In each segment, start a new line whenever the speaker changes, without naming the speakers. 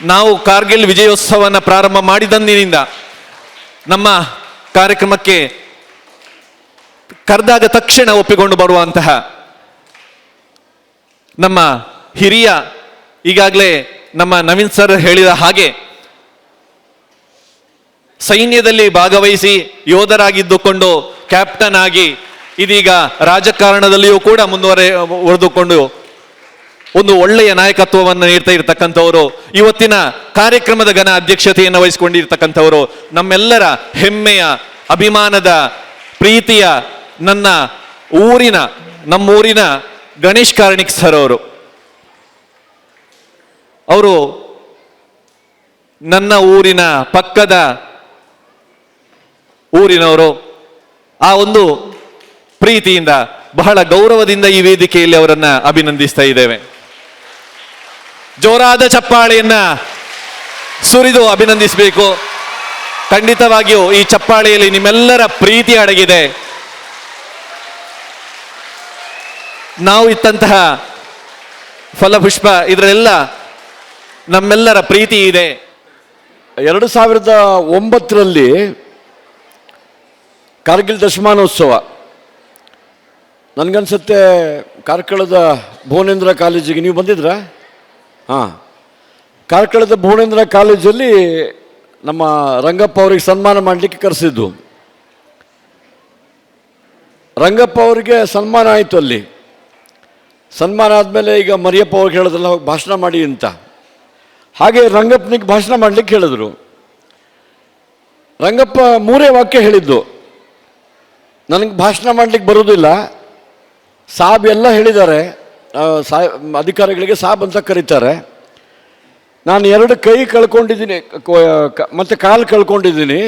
ನಾವು ಕಾರ್ಗಿಲ್ ವಿಜಯೋತ್ಸವನ ಪ್ರಾರಂಭ ಮಾಡಿದಂದಿನಿಂದ ನಮ್ಮ ಕಾರ್ಯಕ್ರಮಕ್ಕೆ ಕರೆದಾಗ ತಕ್ಷಣ ಒಪ್ಪಿಕೊಂಡು ಬರುವಂತಹ ನಮ್ಮ ಹಿರಿಯ ಈಗಾಗಲೇ ನಮ್ಮ ನವೀನ್ ಸರ್ ಹೇಳಿದ ಹಾಗೆ ಸೈನ್ಯದಲ್ಲಿ ಭಾಗವಹಿಸಿ ಯೋಧರಾಗಿದ್ದುಕೊಂಡು ಕ್ಯಾಪ್ಟನ್ ಆಗಿ ಇದೀಗ ರಾಜಕಾರಣದಲ್ಲಿಯೂ ಕೂಡ ಮುಂದುವರೆ ಉಳಿದುಕೊಂಡು ಒಂದು ಒಳ್ಳೆಯ ನಾಯಕತ್ವವನ್ನು ನೀಡ್ತಾ ಇರತಕ್ಕಂಥವರು, ಇವತ್ತಿನ ಕಾರ್ಯಕ್ರಮದ ಘನ ಅಧ್ಯಕ್ಷತೆಯನ್ನು ವಹಿಸಿಕೊಂಡಿರ್ತಕ್ಕಂಥವರು, ನಮ್ಮೆಲ್ಲರ ಹೆಮ್ಮೆಯ, ಅಭಿಮಾನದ, ಪ್ರೀತಿಯ ನನ್ನ ಊರಿನ, ನಮ್ಮೂರಿನ ಗಣೇಶ್ ಕಾರ್ಣಿಕ್ ಸರ್ ಅವರು. ಅವರು ನನ್ನ ಊರಿನ ಪಕ್ಕದ ಊರಿನವರು. ಆ ಒಂದು ಪ್ರೀತಿಯಿಂದ, ಬಹಳ ಗೌರವದಿಂದ ಈ ವೇದಿಕೆಯಲ್ಲಿ ಅವರನ್ನ ಅಭಿನಂದಿಸ್ತಾ ಇದ್ದೇವೆ. ಜೋರಾದ ಚಪ್ಪಾಳೆಯನ್ನ ಸುರಿದು ಅಭಿನಂದಿಸಬೇಕು. ಖಂಡಿತವಾಗಿಯೂ ಈ ಚಪ್ಪಾಳೆಯಲ್ಲಿ ನಿಮ್ಮೆಲ್ಲರ ಪ್ರೀತಿ ಅಡಗಿದೆ. ನಾವು ಇತ್ತಂತಹ ಫಲಪುಷ್ಪ ಇದರಲ್ಲೆಲ್ಲ ನಮ್ಮೆಲ್ಲರ ಪ್ರೀತಿ ಇದೆ.
ಎರಡು ಸಾವಿರದ ಒಂಬತ್ತರಲ್ಲಿ ಕಾರ್ಗಿಲ್ ದಶಮಾನೋತ್ಸವ. ನನಗನ್ಸುತ್ತೆ ಕಾರ್ಕಳದ ಭುವನೇಂದ್ರ ಕಾಲೇಜಿಗೆ ನೀವು ಬಂದಿದ್ರಾ? ಹಾಂ. ಕಾರ್ಕಳದ ಭುವನೇಂದ್ರ ಕಾಲೇಜಲ್ಲಿ ನಮ್ಮ ರಂಗಪ್ಪ ಅವರಿಗೆ ಸನ್ಮಾನ ಮಾಡಲಿಕ್ಕೆ ಕರೆಸಿದ್ದು. ರಂಗಪ್ಪ ಅವರಿಗೆ ಸನ್ಮಾನ ಆಯಿತು ಅಲ್ಲಿ. ಸನ್ಮಾನ ಆದಮೇಲೆ ಈಗ ಮರಿಯಪ್ಪ ಅವ್ರಿಗೆ ಹೇಳಿದ್ರಲ್ಲ ಭಾಷಣ ಮಾಡಿ ಅಂತ. ಹಾಗೆ ರಂಗಪ್ಪನಿಗೆ ಭಾಷಣ ಮಾಡಲಿಕ್ಕೆ ಹೇಳಿದರು. ರಂಗಪ್ಪ ಮೂರೇ ವಾಕ್ಯ ಹೇಳಿದ್ದು. ನನಗೆ ಭಾಷಣ ಮಾಡಲಿಕ್ಕೆ ಬರೋದಿಲ್ಲ. ಸಾಬ್ ಎಲ್ಲ ಹೇಳಿದ್ದಾರೆ. ಸಾ, ಅಧಿಕಾರಿಗಳಿಗೆ ಸಾಬ್ ಅಂತ ಕರೀತಾರೆ. ನಾನು ಎರಡು ಕೈ ಕಳ್ಕೊಂಡಿದ್ದೀನಿ ಮತ್ತೆ ಕಾಲು ಕಳ್ಕೊಂಡಿದ್ದೀನಿ.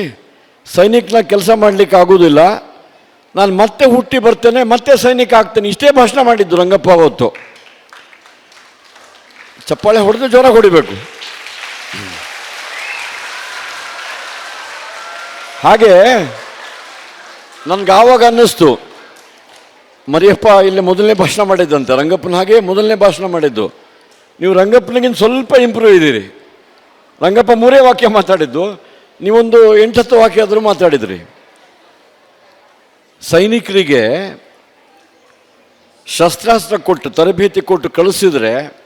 ಸೈನಿಕನ ಕೆಲಸ ಮಾಡಲಿಕ್ಕೆ ಆಗೋದಿಲ್ಲ. ನಾನು ಮತ್ತೆ ಹುಟ್ಟಿ ಬರ್ತೇನೆ, ಮತ್ತೆ ಸೈನಿಕ ಆಗ್ತೇನೆ. ಇಷ್ಟೇ ಭಾಷಣ ಮಾಡಿದ್ದು ರಂಗಪ್ಪ ಅವತ್ತು. ಚಪ್ಪಾಳೆ ಹೊಡೆದು ಜ್ವರ ಹೊಡಿಬೇಕು. ಹಾಗೆ, ನನ್ಗೆ ಆವಾಗ ಅನ್ನಿಸ್ತು. ಮರಿಯಪ್ಪ ಇಲ್ಲಿ ಮೊದಲನೇ ಭಾಷಣ ಮಾಡಿದ್ದಂತೆ. ರಂಗಪ್ಪನ ಹಾಗೆ ಮೊದಲನೇ ಭಾಷಣ ಮಾಡಿದ್ದು. ನೀವು ರಂಗಪ್ಪನಿಗಿಂತ ಸ್ವಲ್ಪ ಇಂಪ್ರೂವ್ ಇದ್ದೀರಿ. ರಂಗಪ್ಪ ಮೂರೇ ವಾಕ್ಯ ಮಾತಾಡಿದ್ದು. ನೀವೊಂದು ಎಂಟತ್ತು ವಾಕ್ಯ ಆದರೂ ಮಾತಾಡಿದ್ರಿ. ಸೈನಿಕರಿಗೆ ಶಸ್ತ್ರಾಸ್ತ್ರ ಕೊಟ್ಟು, ತರಬೇತಿ ಕೊಟ್ಟು ಕಳಿಸಿದ್ರೆ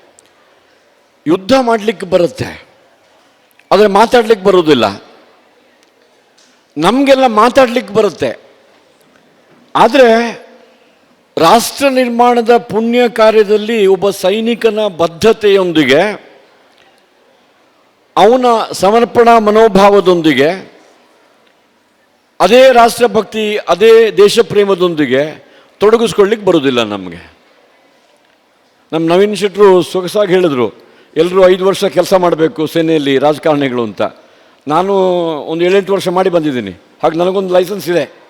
ಯುದ್ಧ ಮಾಡಲಿಕ್ಕೆ ಬರುತ್ತೆ. ಆದರೆ ಮಾತಾಡ್ಲಿಕ್ಕೆ ಬರೋದಿಲ್ಲ ನಮಗೆಲ್ಲ ಮಾತಾಡ್ಲಿಕ್ಕೆ ಬರುತ್ತೆ. ಆದರೆ ರಾಷ್ಟ್ರ ನಿರ್ಮಾಣದ ಪುಣ್ಯ ಕಾರ್ಯದಲ್ಲಿ ಒಬ್ಬ ಸೈನಿಕನ ಬದ್ಧತೆಯೊಂದಿಗೆ, ಅವನ ಸಮರ್ಪಣಾ ಮನೋಭಾವದೊಂದಿಗೆ, ಅದೇ ರಾಷ್ಟ್ರಭಕ್ತಿ, ಅದೇ ದೇಶ ಪ್ರೇಮದೊಂದಿಗೆ ತೊಡಗಿಸ್ಕೊಳ್ಳಿಕ್ಕೆ ಬರೋದಿಲ್ಲ ನಮಗೆ. ನಮ್ಮ ನವೀನ್ ಶೆಟ್ಟರು ಸೊಗಸಾಗಿ ಹೇಳಿದ್ರು ಎಲ್ಲರೂ ಐದು ವರ್ಷ ಕೆಲಸ ಮಾಡಬೇಕು ಸೇನೆಯಲ್ಲಿ ರಾಜಕಾರಣಿಗಳು ಅಂತ. ನಾನು ಒಂದು ಏಳೆಂಟು ವರ್ಷ ಮಾಡಿ ಬಂದಿದ್ದೀನಿ. ಹಾಗೆ ನನಗೊಂದು ಲೈಸೆನ್ಸ್ ಇದೆ.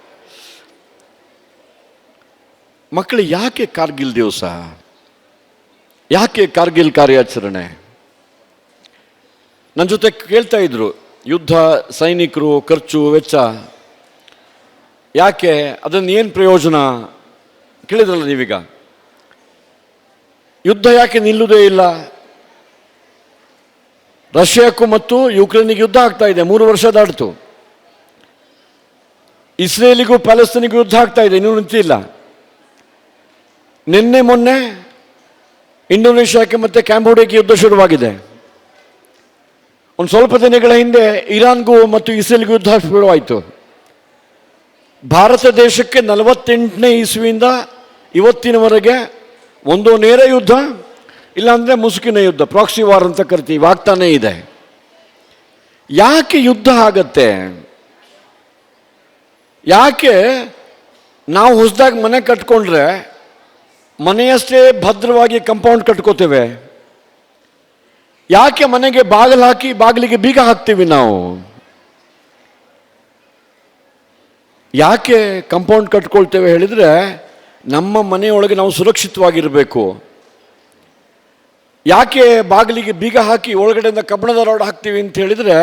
ಮಕ್ಕಳು ಯಾಕೆ ಕಾರ್ಗಿಲ್ ದಿವಸ? ಯಾಕೆ ಕಾರ್ಗಿಲ್ ಕಾರ್ಯಾಚರಣೆ? ನನ್ನ ಜೊತೆ ಕೇಳ್ತಾ ಇದ್ರು, ಯುದ್ಧ, ಸೈನಿಕರು, ಖರ್ಚು, ವೆಚ್ಚ. ಯಾಕೆ? ಅದನ್ನು ಏನು ಪ್ರಯೋಜನ? ಕೇಳಿದ್ರಲ್ಲ ನೀವೀಗ? ಯುದ್ಧ ಯಾಕೆ ನಿಲ್ಲುವುದೇ ಇಲ್ಲ? ರಷ್ಯಾಕ್ಕೂ ಮತ್ತು ಯುಕ್ರೇನಿಗೆ ಯುದ್ಧ ಆಗ್ತಾ ಇದೆ, ಮೂರು ವರ್ಷ ದಾಟಿತು ಇಸ್ರೇಲಿಗೂ, ಪ್ಯಾಲೆಸ್ತೀನಿಗೂ ಯುದ್ಧ ಆಗ್ತಾ ಇದೆ, ಇನ್ನೂ ನಿಂತಿಲ್ಲ. ನಿನ್ನೆ ಮೊನ್ನೆ ಇಂಡೋನೇಷ್ಯಾಕ್ಕೆ ಮತ್ತೆ ಕ್ಯಾಂಬೋಡಿಯಾಕ್ಕೆ ಯುದ್ಧ ಶುರುವಾಗಿದೆ. ಒಂದು ಸ್ವಲ್ಪ ದಿನಗಳ ಹಿಂದೆ ಇರಾನ್ಗೂ ಮತ್ತು ಇಸ್ರೇಲ್ಗೂ ಯುದ್ಧ ಶುರುವಾಯಿತು. ಭಾರತ ದೇಶಕ್ಕೆ ನಲವತ್ತೆಂಟನೇ ಇಸ್ವಿಯಿಂದ ಇವತ್ತಿನವರೆಗೆ ಒಂದು ನೇರ ಯುದ್ಧ, ಇಲ್ಲಾಂದರೆ ಮುಸುಕಿನ ಯುದ್ಧ, ಪ್ರಾಕ್ಸಿ ವಾರ್ ಅಂತ ಕರಿತೀವಿ ಆಗ್ತಾನೇ ಇದೆ. ಯಾಕೆ ಯುದ್ಧ ಆಗತ್ತೆ? ಯಾಕೆ ನಾವು ಹೊಸದಾಗಿ ಮನೆ ಕಟ್ಕೊಂಡ್ರೆ ಮನೆಯಷ್ಟೇ ಭದ್ರವಾಗಿ ಕಂಪೌಂಡ್ ಕಟ್ಕೋತೇವೆ. ಯಾಕೆ ಮನೆಗೆ ಬಾಗಿಲು ಹಾಕಿ ಬಾಗಿಲಿಗೆ ಬೀಗ ಹಾಕ್ತೀವಿ ನಾವು? ಯಾಕೆ ಕಂಪೌಂಡ್ ಕಟ್ಕೊಳ್ತೇವೆ ಹೇಳಿದರೆ ನಮ್ಮ ಮನೆಯೊಳಗೆ ನಾವು ಸುರಕ್ಷಿತವಾಗಿರಬೇಕು. ಯಾಕೆ ಬಾಗಿಲಿಗೆ ಬೀಗ ಹಾಕಿ ಒಳಗಡೆಯಿಂದ ಕಬ್ಬಣದ ರಾಡ್ ಹಾಕ್ತೀವಿ ಅಂತ ಹೇಳಿದರೆ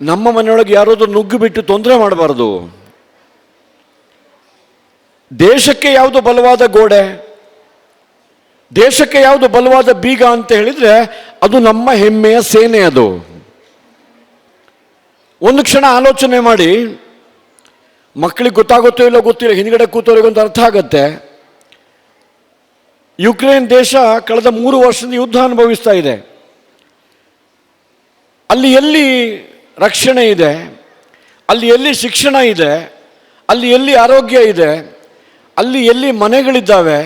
ನಮ್ಮ ಮನೆಯೊಳಗೆ ಯಾರಾದರೂ ನುಗ್ಗು ಬಿಟ್ಟು ತೊಂದರೆ ಮಾಡಬಾರ್ದು. ದೇಶಕ್ಕೆ ಯಾವುದು ಬಲವಾದ ಗೋಡೆ? ದೇಶಕ್ಕೆ ಯಾವುದು ಬಲವಾದ ಬೀಗ ಅಂತ ಹೇಳಿದ್ರೆ ಅದು ನಮ್ಮ ಹೆಮ್ಮೆಯ ಸೇನೆ ಅದು. ಒಂದು ಕ್ಷಣ ಆಲೋಚನೆ ಮಾಡಿ, ಮಕ್ಕಳಿಗೆ ಗೊತ್ತಾಗುತ್ತೋ ಇಲ್ಲೋ ಗೊತ್ತಿಲ್ಲ, ಹಿಂದ್ಗಡೆ ಕೂತವ್ರಿಗೊಂದು ಅರ್ಥ ಆಗತ್ತೆ. ಯುಕ್ರೇನ್ ದೇಶ ಕಳೆದ ಮೂರು ವರ್ಷದಿಂದ ಯುದ್ಧ ಅನುಭವಿಸ್ತಾ ಇದೆ. ಅಲ್ಲಿ ಎಲ್ಲಿ ರಕ್ಷಣೆ ಇದೆ, ಅಲ್ಲಿ ಎಲ್ಲಿ ಶಿಕ್ಷಣ ಇದೆ, ಅಲ್ಲಿ ಎಲ್ಲಿ ಆರೋಗ್ಯ ಇದೆ, ಅಲ್ಲಿ ಎಲ್ಲಿ ಮನೆಗಳಿದ್ದಾವೆ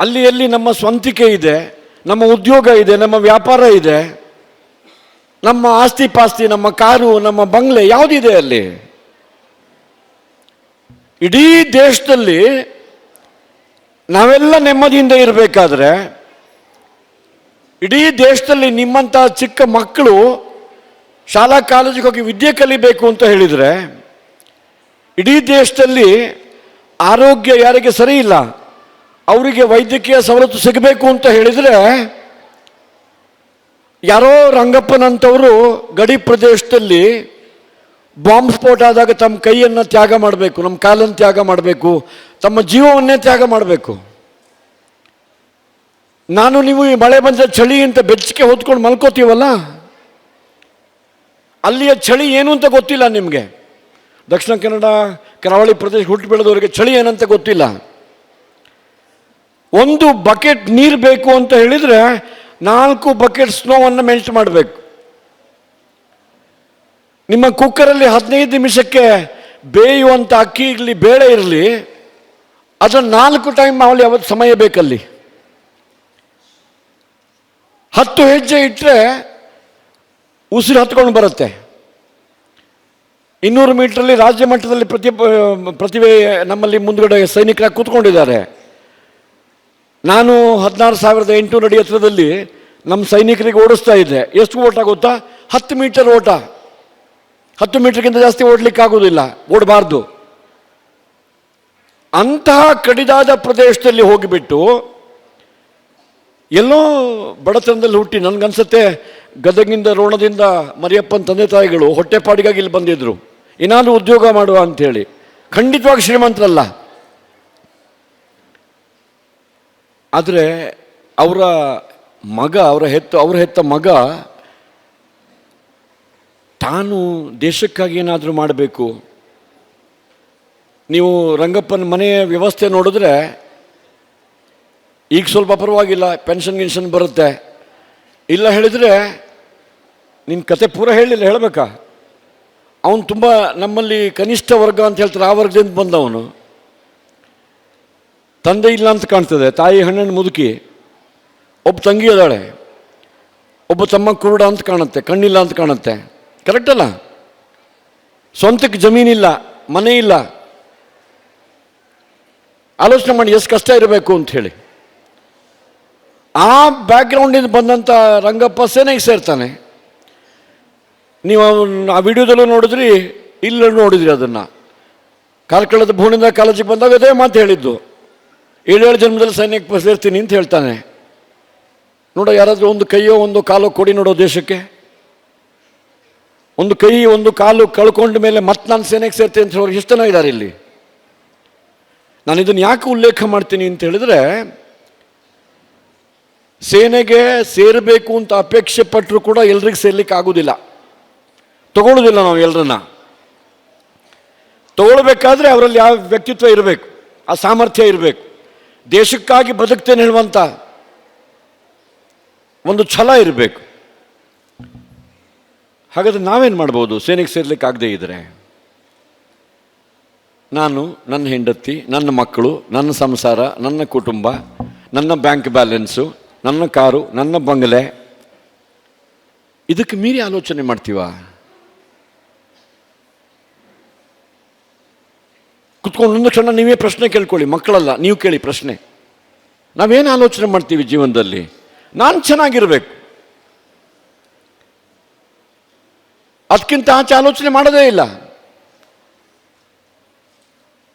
ಅಲ್ಲಿ ಎಲ್ಲಿ ನಮ್ಮ ಸ್ವಂತಿಕೆ ಇದೆ, ನಮ್ಮ ಉದ್ಯೋಗ ಇದೆ, ನಮ್ಮ ವ್ಯಾಪಾರ ಇದೆ, ನಮ್ಮ ಆಸ್ತಿ ಪಾಸ್ತಿ, ನಮ್ಮ ಕಾರು, ನಮ್ಮ ಬಂಗ್ಲೆ ಯಾವುದಿದೆ ಅಲ್ಲಿ? ಇಡೀ ದೇಶದಲ್ಲಿ ನಾವೆಲ್ಲ ನೆಮ್ಮದಿಯಿಂದ ಇರಬೇಕಾದ್ರೆ ಇಡೀ ದೇಶದಲ್ಲಿ ನಿಮ್ಮಂಥ ಚಿಕ್ಕ ಮಕ್ಕಳು ಶಾಲಾ ಕಾಲೇಜಿಗೆ ಹೋಗಿ ವಿದ್ಯೆ ಕಲಿಬೇಕು ಅಂತ ಹೇಳಿದರೆ ಇಡೀ ದೇಶದಲ್ಲಿ ಆರೋಗ್ಯ ಯಾರಿಗೆ ಸರಿ ಇಲ್ಲ ಅವರಿಗೆ ವೈದ್ಯಕೀಯ ಸವಲತ್ತು ಸಿಗಬೇಕು ಅಂತ ಹೇಳಿದರೆ, ಯಾರೋ ರಂಗಪ್ಪನಂಥವರು ಗಡಿ ಪ್ರದೇಶದಲ್ಲಿ ಬಾಂಬ್ ಸ್ಫೋಟ ಆದಾಗ ತಮ್ಮ ಕೈಯನ್ನು ತ್ಯಾಗ ಮಾಡಬೇಕು, ನಮ್ಮ ಕಾಲನ್ನು ತ್ಯಾಗ ಮಾಡಬೇಕು, ತಮ್ಮ ಜೀವವನ್ನೇ ತ್ಯಾಗ ಮಾಡಬೇಕು. ನಾನು ನೀವು ಈ ಮಳೆ ಬಂದ ಚಳಿ ಅಂತ ಬೆಚ್ಚಗೆ ಹೊತ್ಕೊಂಡು ಮಲ್ಕೋತೀವಲ್ಲ? ಅಲ್ಲಿಯ ಚಳಿ ಏನು ಅಂತ ಗೊತ್ತಿಲ್ಲ ನಿಮಗೆ. ದಕ್ಷಿಣ ಕನ್ನಡ, ಕರಾವಳಿ ಪ್ರದೇಶ ಹುಟ್ಟು ಬೆಳೆದವರಿಗೆ ಚಳಿ ಏನಂತ ಗೊತ್ತಿಲ್ಲ. ಒಂದು ಬಕೆಟ್ ನೀರು ಬೇಕು ಅಂತ ಹೇಳಿದರೆ ನಾಲ್ಕು ಬಕೆಟ್ ಸ್ನೋವನ್ನು ಮೆಲ್ಟ್ ಮಾಡಬೇಕು. ನಿಮ್ಮ ಕುಕ್ಕರಲ್ಲಿ ಹದಿನೈದು ನಿಮಿಷಕ್ಕೆ ಬೇಯುವಂಥ ಅಕ್ಕಿ ಇರಲಿ, ಬೇಳೆ ಇರಲಿ, ಅದನ್ನು ನಾಲ್ಕು ಟೈಮ್ ಅವಳಿ ಅವತ್ತು ಸಮಯ ಬೇಕಲ್ಲಿ. ಹತ್ತು ಹೆಜ್ಜೆ ಇಟ್ಟರೆ ಉಸಿರು ಹತ್ಕೊಂಡು ಬರುತ್ತೆ. ಇನ್ನೂರು ಮೀಟ್ರಲ್ಲಿ ರಾಜ್ಯ ಮಟ್ಟದಲ್ಲಿ ಪ್ರತಿ ಪ್ರತಿಭೆ ನಮ್ಮಲ್ಲಿ ಮುಂದುಗಡೆ ಸೈನಿಕರಾಗಿ ಕೂತ್ಕೊಂಡಿದ್ದಾರೆ. ನಾನು ಹದಿನಾರು ಸಾವಿರದ ಎಂಟುನೂರು ಅಡಿ ಎತ್ತರದಲ್ಲಿ ನಮ್ಮ ಸೈನಿಕರಿಗೆ ಓಡಿಸ್ತಾ ಇದ್ದೆ. ಎಷ್ಟು ಓಟ ಗೊತ್ತಾ? ಹತ್ತು ಮೀಟರ್ ಓಟ. ಹತ್ತು ಮೀಟರ್ಗಿಂತ ಜಾಸ್ತಿ ಓಡಲಿಕ್ಕೆ ಆಗೋದಿಲ್ಲ ಓಡಬಾರ್ದು. ಅಂತಹ ಕಡಿದಾದ ಪ್ರದೇಶದಲ್ಲಿ ಹೋಗಿಬಿಟ್ಟು ಎಲ್ಲೋ ಬಡತನದಲ್ಲಿ ಹುಟ್ಟಿ ನನಗನ್ಸುತ್ತೆ, ಗದಗಿಂದ ರೋಣದಿಂದ ಮರಿಯಪ್ಪನ ತಂದೆ ತಾಯಿಗಳು ಹೊಟ್ಟೆಪಾಡಿಗಾಗಿ ಇಲ್ಲಿ ಬಂದಿದ್ರು. ಏನಾದರೂ ಉದ್ಯೋಗ ಮಾಡುವ ಅಂಥೇಳಿ ಖಂಡಿತವಾಗಿ ಶ್ರೀಮಂತರಲ್ಲ. ಆದರೆ ಅವರ ಮಗ, ಅವರ ಹೆತ್ತ ಅವರ ಹೆತ್ತ ಮಗ ತಾನು ದೇಶಕ್ಕಾಗಿ ಏನಾದರೂ ಮಾಡಬೇಕು. ನೀವು ರಂಗಪ್ಪನ ಮನೆಯ ವ್ಯವಸ್ಥೆ ನೋಡಿದ್ರೆ ಈಗ ಸ್ವಲ್ಪ ಪರವಾಗಿಲ್ಲ, ಪೆನ್ಷನ್ ಗಿನ್ಷನ್ ಬರುತ್ತೆ. ಇಲ್ಲ ಹೇಳಿದರೆ ನಿನ್ನ ಕತೆ ಪೂರ ಹೇಳಿಲ್ಲ, ಹೇಳಬೇಕಾ? ಅವನು ತುಂಬ ನಮ್ಮಲ್ಲಿ ಕನಿಷ್ಠ ವರ್ಗ ಅಂತ ಹೇಳ್ತಾರೆ, ಆ ವರ್ಗದಿಂದ ಬಂದವನು. ತಂದೆ ಇಲ್ಲ ಅಂತ ಕಾಣ್ತದೆ, ತಾಯಿ ಹಣ್ಣನ್ನು ಮುದುಕಿ, ಒಬ್ಬ ತಂಗಿ ಅದಾಳೆ, ಒಬ್ಬ ತಮ್ಮ ಕುರುಡ ಅಂತ ಕಾಣುತ್ತೆ, ಕಣ್ಣಿಲ್ಲ ಅಂತ ಕಾಣುತ್ತೆ. ಕರೆಕ್ಟ್ ಅಲ್ಲ? ಸ್ವಂತಕ್ಕೆ ಜಮೀನಿಲ್ಲ, ಮನೆ ಇಲ್ಲ. ಆಲೋಚನೆ ಮಾಡಿ ಎಷ್ಟು ಕಷ್ಟ ಇರಬೇಕು ಅಂತ ಹೇಳಿ. ಆ ಬ್ಯಾಕ್ಗ್ರೌಂಡಿಂದ ಬಂದಂಥ ರಂಗಪ್ಪ ಸೇನೆಗೆ ಸೇರ್ತಾನೆ. ನೀವು ಆ ವಿಡಿಯೋದಲ್ಲೂ ನೋಡಿದ್ರಿ, ಇಲ್ಲ ನೋಡಿದ್ರಿ ಅದನ್ನು. ಕಾರ್ಕಳದ ಭೂಣಿಂದ ಕಾಲೇಜಿಗೆ ಬಂದಾಗ ಅದೇ ಮಾತು ಹೇಳಿದ್ದು. ಏಳೇಳು ಜನ್ಮದಲ್ಲಿ ಸೈನ್ಯಕ್ಕೆ ಸೇರ್ತೀನಿ ಅಂತ ಹೇಳ್ತಾನೆ. ನೋಡೋ, ಯಾರಾದರೂ ಒಂದು ಕೈಯೋ ಒಂದು ಕಾಲೋ ಕೊಡಿ ನೋಡೋ ದೇಶಕ್ಕೆ. ಒಂದು ಕೈ, ಒಂದು ಕಾಲು ಕಳ್ಕೊಂಡ ಮೇಲೆ ಮತ್ತೆ ನಾನು ಸೇನೆಗೆ ಸೇರ್ತೀನಿ ಅಂತ ಹೇಳೋರು ಎಷ್ಟು ಇದ್ದಾರೆ ಇಲ್ಲಿ? ನಾನು ಇದನ್ನು ಯಾಕೆ ಉಲ್ಲೇಖ ಮಾಡ್ತೀನಿ ಅಂತ ಹೇಳಿದ್ರೆ, ಸೇನೆಗೆ ಸೇರಬೇಕು ಅಂತ ಅಪೇಕ್ಷೆ ಪಟ್ಟರು ಕೂಡ ಎಲ್ರಿಗೂ ಸೇರ್ಲಿಕ್ಕೆ ಆಗೋದಿಲ್ಲ. ತಗೊಳ್ಳೋದಿಲ್ಲ ನಾವು ಎಲ್ಲರನ್ನ ತಗೊಳ್ಬೇಕಾದ್ರೆ ಅವರಲ್ಲಿ ಯಾವ ವ್ಯಕ್ತಿತ್ವ ಇರಬೇಕು, ಆ ಸಾಮರ್ಥ್ಯ ಇರಬೇಕು. ದೇಶಕ್ಕಾಗಿ ಬದುಕ್ತೇನೆ ಹೇಳುವಂಥ ಒಂದು ಛಲ ಇರಬೇಕು. ಹಾಗಾದರೆ ನಾವೇನು ಮಾಡ್ಬೋದು? ಸೇನೆಗೆ ಸೇರ್ಲಿಕ್ಕೆ ಆಗದೇ ಇದ್ದರೆ ನಾನು, ನನ್ನ ಹೆಂಡತಿ, ನನ್ನ ಮಕ್ಕಳು, ನನ್ನ ಸಂಸಾರ, ನನ್ನ ಕುಟುಂಬ, ನನ್ನ ಬ್ಯಾಂಕ್ ಬ್ಯಾಲೆನ್ಸು, ನನ್ನ ಕಾರು, ನನ್ನ ಬಂಗಲೆ, ಇದಕ್ಕೆ ಮೀರಿ ಆಲೋಚನೆ ಮಾಡ್ತೀವ? ಕುತ್ಕೊಂಡು ಒಂದು ಕ್ಷಣ ನೀವೇ ಪ್ರಶ್ನೆ ಕೇಳ್ಕೊಳ್ಳಿ, ಮಕ್ಕಳಲ್ಲ, ನೀವು ಕೇಳಿ ಪ್ರಶ್ನೆ. ನಾವೇನು ಆಲೋಚನೆ ಮಾಡ್ತೀವಿ ಜೀವನದಲ್ಲಿ? ನಾನು ಚೆನ್ನಾಗಿರ್ಬೇಕು. ಅದಕ್ಕಿಂತ ಆಚೆ ಆಲೋಚನೆ ಮಾಡೋದೇ ಇಲ್ಲ.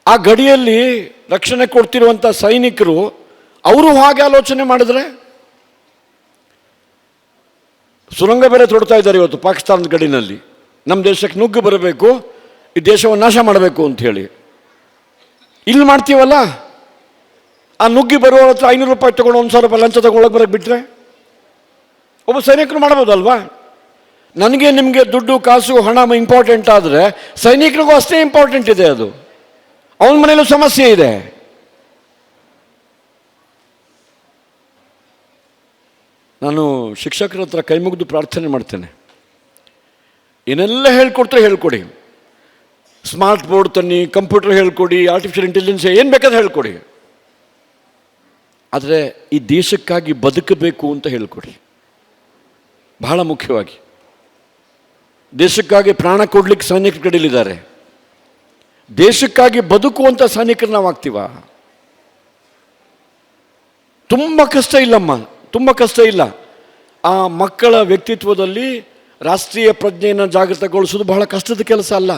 ಆ ಗಡಿಯಲ್ಲಿ ರಕ್ಷಣೆ ಕೊಡ್ತಿರುವಂಥ ಸೈನಿಕರು, ಅವರು ಹಾಗೆ ಆಲೋಚನೆ ಮಾಡಿದ್ರೆ? ಸುರಂಗ ಬೇರೆ ತೊಡ್ತಾ ಇದ್ದಾರೆ ಇವತ್ತು ಪಾಕಿಸ್ತಾನದ ಗಡಿನಲ್ಲಿ. ನಮ್ಮ ದೇಶಕ್ಕೆ ನುಗ್ಗು ಬರಬೇಕು, ಈ ದೇಶವನ್ನು ನಾಶ ಮಾಡಬೇಕು ಅಂತ ಹೇಳಿ. ಇಲ್ಲಿ ಮಾಡ್ತೀವಲ್ಲ? ಆ ನುಗ್ಗಿ ಬರುವ ಹತ್ರ ಐನೂರು ರೂಪಾಯಿ ತೊಗೊಂಡು ಒಂದು ಸಾವಿರ ರೂಪಾಯಿ ಲಂಚ ತೊಗೊಳಕ್ಕೆ ಬರೋಕ್ಕೆ ಬಿಟ್ಟರೆ ಒಬ್ಬ ಸೈನಿಕರು ಮಾಡ್ಬೋದಲ್ವಾ? ನನಗೆ ನಿಮಗೆ ದುಡ್ಡು, ಕಾಸು, ಹಣ ಇಂಪಾರ್ಟೆಂಟ್ ಆದರೆ ಸೈನಿಕರಿಗೂ ಅಷ್ಟೇ ಇಂಪಾರ್ಟೆಂಟ್ ಇದೆ ಅದು. ಅವನ ಮನೇಲೂ ಸಮಸ್ಯೆ ಇದೆ. ನಾನು ಶಿಕ್ಷಕರ ಹತ್ರ ಕೈ ಮುಗಿದು ಪ್ರಾರ್ಥನೆ ಮಾಡ್ತೇನೆ. ಏನೆಲ್ಲ ಹೇಳ್ಕೊಡ್ತಾರೆ ಹೇಳ್ಕೊಡಿ. ಸ್ಮಾರ್ಟ್ ಬೋರ್ಡ್ ತನ್ನಿ, ಕಂಪ್ಯೂಟರ್ ಹೇಳ್ಕೊಡಿ ಆರ್ಟಿಫಿಷಿಯಲ್ ಇಂಟೆಲಿಜೆನ್ಸ್ ಏನು ಬೇಕಾದ್ರೆ ಹೇಳ್ಕೊಡಿ. ಆದರೆ ಈ ದೇಶಕ್ಕಾಗಿ ಬದುಕಬೇಕು ಅಂತ ಹೇಳ್ಕೊಡಿ ಬಹಳ ಮುಖ್ಯವಾಗಿ. ದೇಶಕ್ಕಾಗಿ ಪ್ರಾಣ ಕೊಡ್ಲಿಕ್ಕೆ ಸೈನಿಕರು ಕಡೀಲಿದ್ದಾರೆ. ದೇಶಕ್ಕಾಗಿ ಬದುಕುವಂಥ ಸೈನಿಕರು ನಾವು ಆಗ್ತೀವ ತುಂಬ ಕಷ್ಟ ಇಲ್ಲಮ್ಮ, ತುಂಬ ಕಷ್ಟ ಇಲ್ಲ. ಆ ಮಕ್ಕಳ ವ್ಯಕ್ತಿತ್ವದಲ್ಲಿ ರಾಷ್ಟ್ರೀಯ ಪ್ರಜ್ಞೆಯನ್ನು ಜಾಗೃತಗೊಳಿಸೋದು ಬಹಳ ಕಷ್ಟದ ಕೆಲಸ ಅಲ್ಲ.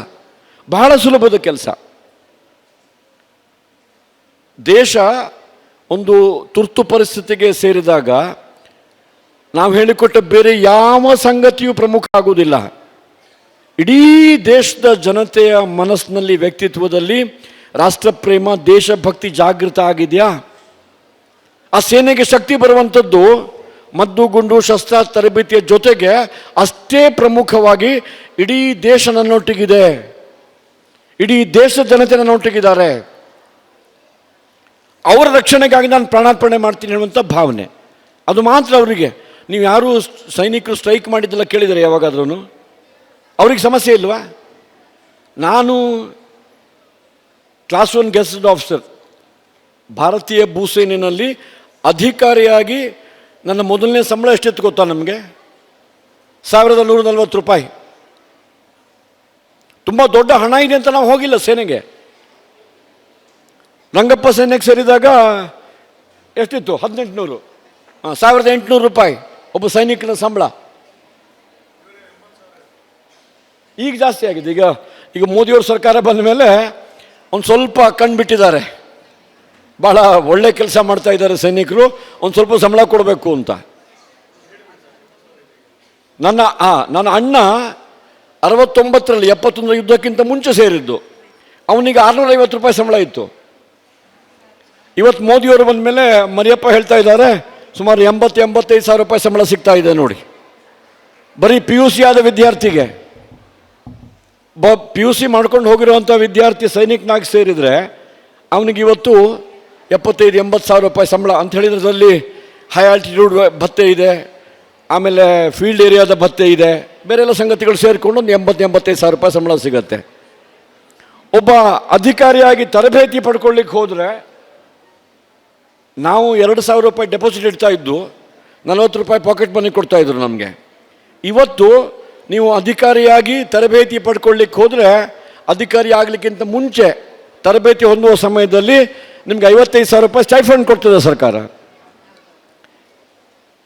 ಬಹಳ ಸುಲಭದ ಕೆಲಸ. ದೇಶ ಒಂದು ತುರ್ತು ಪರಿಸ್ಥಿತಿಗೆ ಸೇರಿದಾಗ ನಾವು ಹೇಳಿಕೊಟ್ಟ ಬೇರೆ ಯಾವ ಸಂಗತಿಯೂ ಪ್ರಮುಖ ಆಗುವುದಿಲ್ಲ. ಇಡೀ ದೇಶದ ಜನತೆಯ ಮನಸ್ಸಿನಲ್ಲಿ ವ್ಯಕ್ತಿತ್ವದಲ್ಲಿ ರಾಷ್ಟ್ರಪ್ರೇಮ, ದೇಶಭಕ್ತಿ ಜಾಗೃತ ಆಗಿದೆಯಾ? ಆ ಸೇನೆಗೆ ಶಕ್ತಿ ಬರುವಂಥದ್ದು ಮದ್ದು, ಗುಂಡು, ಶಸ್ತ್ರ, ತರಬೇತಿಯ ಜೊತೆಗೆ ಅಷ್ಟೇ ಪ್ರಮುಖವಾಗಿ ಇಡೀ ದೇಶ ನನ್ನೊಟ್ಟಿಗಿದೆ. ಇಡೀ ದೇಶದ ಜನತೆ ನನ್ನೊಟ್ಟಿಗಿದ್ದಾರೆ ಅವರ ರಕ್ಷಣೆಗಾಗಿ ನಾನು ಪ್ರಾಣಾರ್ಪಣೆ ಮಾಡ್ತೀನಿ ಹೇಳುವಂಥ ಭಾವನೆ. ಅದು ಮಾತ್ರ ಅವರಿಗೆ. ನೀವು ಯಾರು ಸೈನಿಕರು ಸ್ಟ್ರೈಕ್ ಮಾಡಿದ್ದೆಲ್ಲ ಕೇಳಿದರೆ ಯಾವಾಗಾದ್ರೂ ಅವ್ರಿಗೆ ಸಮಸ್ಯೆ ಇಲ್ವಾ? ನಾನು ಕ್ಲಾಸ್ ಒನ್ ಗೆಸ್ಟ್ ಆಫೀಸರ್. ಭಾರತೀಯ ಭೂಸೇನೆಯಲ್ಲಿ ಅಧಿಕಾರಿಯಾಗಿ ನನ್ನ ಮೊದಲನೇ ಸಂಬಳ ಎಷ್ಟೆತ್ತು ಗೊತ್ತಾ ನಮಗೆ? ಸಾವಿರದ ನೂರ ನಲ್ವತ್ತು ರೂಪಾಯಿ. ತುಂಬ ದೊಡ್ಡ ಹಣ ಇದೆ ಅಂತ ನಾವು ಹೋಗಿಲ್ಲ ಸೇನೆಗೆ. ರಂಗಪ್ಪ ಸೇನೆಗೆ ಸೇರಿದಾಗ ಎಷ್ಟಿತ್ತು? ಹದಿನೆಂಟುನೂರು. ಹಾಂ, ಸಾವಿರದ ಎಂಟುನೂರು ರೂಪಾಯಿ ಒಬ್ಬ ಸೈನಿಕನ ಸಂಬಳ. ಈಗ ಜಾಸ್ತಿ ಆಗಿದೆ. ಈಗ ಈಗ ಮೋದಿಯವ್ರ ಸರ್ಕಾರ ಬಂದ ಮೇಲೆ ಒಂದು ಸ್ವಲ್ಪ ಕಣ್ಬಿಟ್ಟಿದ್ದಾರೆ ಭಾಳ ಒಳ್ಳೆ ಕೆಲಸ ಮಾಡ್ತಾ ಇದ್ದಾರೆ ಸೈನಿಕರು. ಒಂದು ಸ್ವಲ್ಪ ಸಂಬಳ ಕೊಡಬೇಕು ಅಂತ. ನನ್ನ ನನ್ನ ಅಣ್ಣ ಅರವತ್ತೊಂಬತ್ತರಲ್ಲಿ ಎಪ್ಪತ್ತೊಂದರ ಯುದ್ಧಕ್ಕಿಂತ ಮುಂಚೆ ಸೇರಿದ್ದು. ಅವನಿಗೆ ಆರುನೂರೈವತ್ತು ರೂಪಾಯಿ ಸಂಬಳ ಇತ್ತು. ಇವತ್ತು ಮೋದಿಯವರು ಬಂದ ಮೇಲೆ ಮರಿಯಪ್ಪ ಹೇಳ್ತಾ ಇದ್ದಾರೆ, ಸುಮಾರು ಎಂಬತ್ತು ಎಂಬತ್ತೈದು ಸಾವಿರ ರೂಪಾಯಿ ಸಂಬಳ ಸಿಗ್ತಾ ಇದೆ ನೋಡಿ. ಬರೀ ಪಿ ಯು ಸಿ ಆದ ವಿದ್ಯಾರ್ಥಿಗೆ. ಬ ಪಿ ಯು ಸಿ ಮಾಡ್ಕೊಂಡು ಹೋಗಿರುವಂಥ ವಿದ್ಯಾರ್ಥಿ ಸೈನಿಕನಾಗಿ ಸೇರಿದರೆ, ಅವನಿಗೆ ಇವತ್ತು ಎಪ್ಪತ್ತೈದು, ಎಂಬತ್ತು ಸಾವಿರ ರೂಪಾಯಿ ಸಂಬಳ ಅಂತ ಹೇಳಿದ್ರದಲ್ಲಿ ಹೈ ಆಲ್ಟಿಟ್ಯೂಡ್ ಭತ್ತೆ ಇದೆ, ಆಮೇಲೆ ಫೀಲ್ಡ್ ಏರಿಯಾದ ಭತ್ತೆ ಇದೆ. ಬೇರೆ ಎಲ್ಲ ಸಂಗತಿಗಳು ಸೇರಿಕೊಂಡು ಒಂದು ಎಂಬತ್ತು ಎಂಬತ್ತೈದು ಸಾವಿರ ರೂಪಾಯಿ ಸಂಬಳ ಸಿಗುತ್ತೆ. ಒಬ್ಬ ಅಧಿಕಾರಿಯಾಗಿ ತರಬೇತಿ ಪಡ್ಕೊಳ್ಳಿಕ್ಕೆ ಹೋದರೆ ನಾವು ಎರಡು ಸಾವಿರ ರೂಪಾಯಿ ಡೆಪಾಸಿಟ್ ಇಡ್ತಾ ಇದ್ದು ನಲವತ್ತು ರೂಪಾಯಿ ಪಾಕೆಟ್ ಮನಿ ಕೊಡ್ತಾ ಇದ್ರು ನಮಗೆ. ಇವತ್ತು ನೀವು ಅಧಿಕಾರಿಯಾಗಿ ತರಬೇತಿ ಪಡ್ಕೊಳ್ಳಿಕ್ಕೆ ಹೋದರೆ ಅಧಿಕಾರಿ ಆಗಲಿಕ್ಕಿಂತ ಮುಂಚೆ ತರಬೇತಿ ಹೊಂದುವ ಸಮಯದಲ್ಲಿ ನಿಮ್ಗೆ ಐವತ್ತೈದು ಸಾವಿರ ರೂಪಾಯಿ ಸ್ಟೈಫಂಡ್ ಕೊಡ್ತದೆ ಸರ್ಕಾರ.